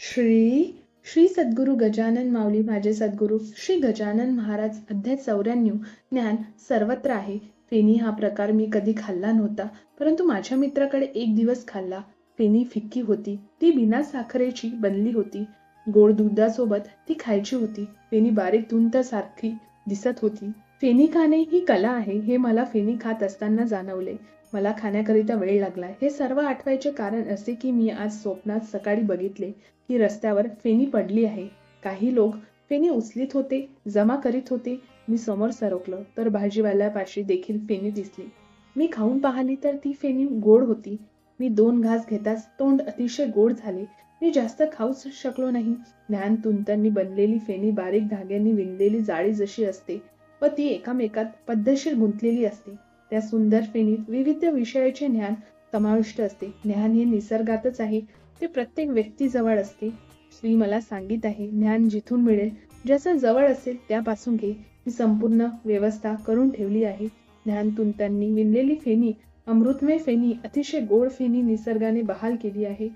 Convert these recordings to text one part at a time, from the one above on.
श्री श्री सद्गुरू गजानन माऊली माझे सद्गुरू श्री गजानन महाराज अध्याय चौऱ्याण्णव ज्ञान सर्वत्र आहे. फेनी हा प्रकार मी कधी खाल्ला नव्हता परंतु माझ्या मित्राकडे एक दिवस खाल्ला. फेनी फिक्की होती ती बिना साखरेची बनली होती. गोड दुधासोबत ती खायची होती. फेनी बारीक तुंत सारखी दिसत होती. फेनी खाणे ही कला आहे हे मला फेनी खात असताना जाणवले. मला खाण्याकरिता वेळ लागला हे सर्व आठवायचे कारण असे की मी आज स्वप्नात सकाळी बघितले की रस्त्यावर फेणी पडली आहे. काही लोक फेणी उचलीत होते जमा करीत होते. मी समोर सरकलो तर भाजीवाल्यापाशी देखील फेनी दिसली. मी खाऊन पाहिली तर ती फेणी गोड होती. मी दोन घास घेताच तोंड अतिशय गोड झाले. मी जास्त खाऊच शकलो नाही. ज्ञान तुंतांनी बनलेली फेणी बारीक धाग्यांनी विणलेली जाळी जशी असते व ती एकामेकात पद्धतशीर गुंतलेली असते. त्या सुंदर फेणीत विविध विषयाचे ज्ञान समाविष्ट असते. ज्ञान हे निसर्गातच आहे. ते प्रत्येक व्यक्तीजवळ असते. श्री मला सांगित आहे ज्ञान जिथून मिळेल ज्याचं जवळ असेल त्यापासून घे. ही संपूर्ण व्यवस्था करून ठेवली आहे. ज्ञान तुंतांनी विणलेली फेणी अमृतमय फेणी अतिशय गोड फेणी निसर्गाने बहाल केली आहे.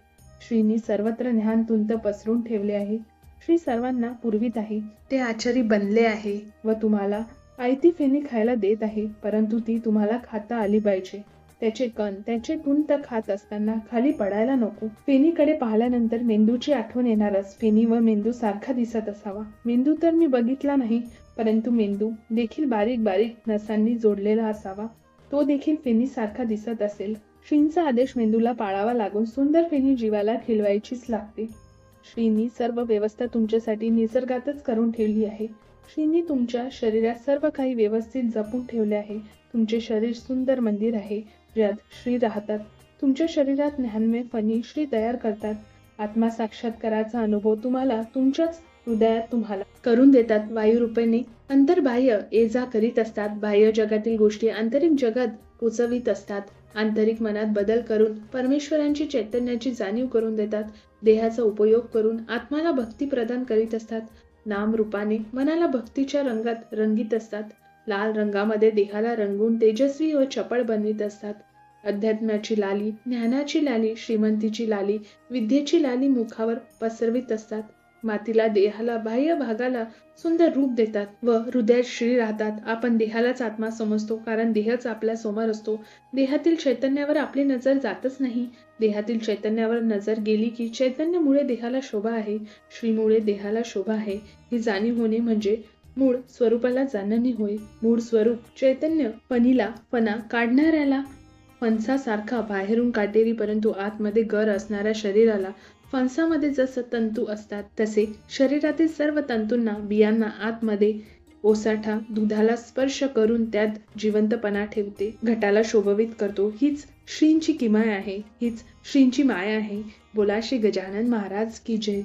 श्रीनी सर्वत्र ज्ञान तुंत पसरून ठेवले आहे. श्री सर्वांना पुरवित आहे. ते आचारी बनले आहे व तुम्हाला आयती फेणी खायला देत आहे परंतु ती तुम्हाला खाता आली पाहिजे. त्याचे कण त्याचे तुंत खात असताना खाली पडायला नको. फेनीकडे पाहिल्यानंतर मेंदूची आठवण येणारच. फेनी व मेंदू सारखा दिसत असावा. मेंदू तर मी बघितला नाही परंतु मेंदू देखील बारीक बारीक नसांनी जोडलेला असावा. तो देखील फेनी सारखा दिसत असेल. श्रींचा आदेश मेंदूला पाळावा लागून सुंदर फेनी जीवाला खिलवायचीच लागते. श्रीनी सर्व व्यवस्था तुमच्यासाठी निसर्गातच करून ठेवली आहे. साक्षींनी तुमच्या शरीरात सर्व काही व्यवस्थित जपून ठेवले आहे. तुमचे शरीर सुंदर मंदिर आहे. ज्यात श्री राहतात. तुमच्या शरीरात ज्ञानमय फणी श्री तयार करतात. आत्मा साक्षात्काराचा अनुभव तुम्हाला तुमच्याच हृदयात तुम्हाला करून देतात. वायुरूपेने अंतर्बाह्य ये जा करीत असतात. बाह्य जगातील गोष्टी आंतरिक जगात पोचवित असतात. आंतरिक मनात बदल करून परमेश्वरांची चैतन्याची जाणीव करून देतात. देहाचा उपयोग करून आत्माला भक्ती प्रदान करीत असतात. नाम रूपाने मनाला भक्तीच्या रंगात रंगीत असतात. लाल रंगामध्ये देहाला रंगून तेजस्वी व चपळ बनवित असतात. अध्यात्माची लाली ज्ञानाची लाली श्रीमंतीची लाली विद्येची लाली मुखावर पसरवित असतात. मातीला देहाला बाह्य भागाला सुंदर रूप देतात व हृदयात श्री राहतात. आपण देहालाच आत्मा समजतो कारण देहच आपल्यासमोर असतो. देहातील चैतन्यावर आपली नजर जातच नाही. देहातील चैतन्यावर नजर गेली की चैतन्यामुळे देहाला शोभा आहे. श्रीमुळे देहाला शोभा आहे. ही जाणीव होणे म्हणजे मूळ स्वरूपाला जाणणे होय. मूळ स्वरूप चैतन्य पनीला पणा काढणाऱ्याला फणसासारखा बाहेरून काटेरी परंतु आतमध्ये गर असणाऱ्या शरीराला फणसामध्ये जसं तंतू असतात तसे शरीरातील सर्व तंतूंना बियांना आतमध्ये ओसाठा दुधाला स्पर्श करून त्यात जिवंतपणा ठेवते. घटाला शोभवित करतो. हीच श्रींची किमाय आहे. हीच श्रींची माया आहे. बोलाशी गजानन महाराज की जय.